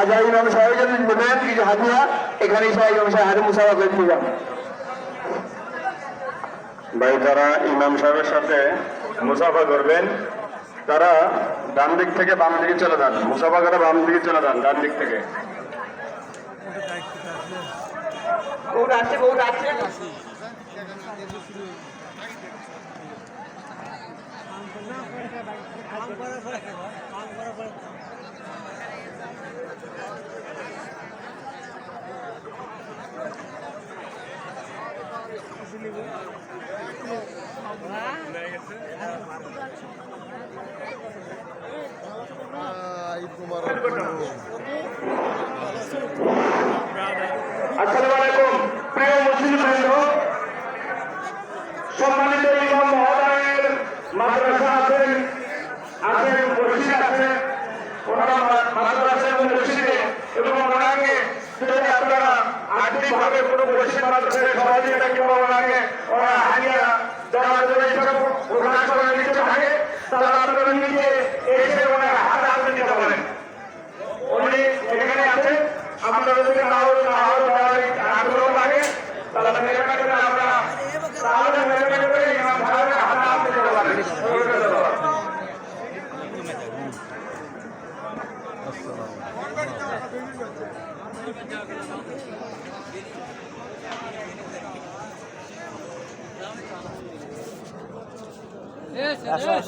আজা ইমাম সাহেব যদি দেবেন কিছু হাতিয়া এখানে সবাই ইমাম সাহেব হাতে মুসাফা করে ভাই যারা ইমাম সাহেবের সাথে মুসাফা করবেন তারা ডান দিক থেকে বাম দিকে চলে যান। মুসাফা করে বাম দিকে চলে যান ডান দিক থেকে। বহুত আছে বহুত আছে আসসালামু আলাইকুম। প্রিয় মুসলিম বৃন্দ সম্মানিত ইমাম মহোদয়ের মাদ্রাসা আছেন আছেন মুর্শিদ আছেন ওনারা মা- মাদ্রাসা এবং মসজিদে এবং ওনাকে যদি আপনারা আর্থিকভাবে কোনো মসজিদ মাদ্রাসায় সহযোগিতা কিংবা ওনাকে ওনারা হারিয়া দেওয়ার জন্য প্রকাশ করে নিতে থাকে তাহলে আপনারা নিজে এসে ওনার হাতে হাতে দিতে পারেন। উনি এখানে আছেন যদি নাও আগ্রহ লাগে তাহলে করে আমরা তাহলে করে দিতে পারেন। ধন্যবাদ।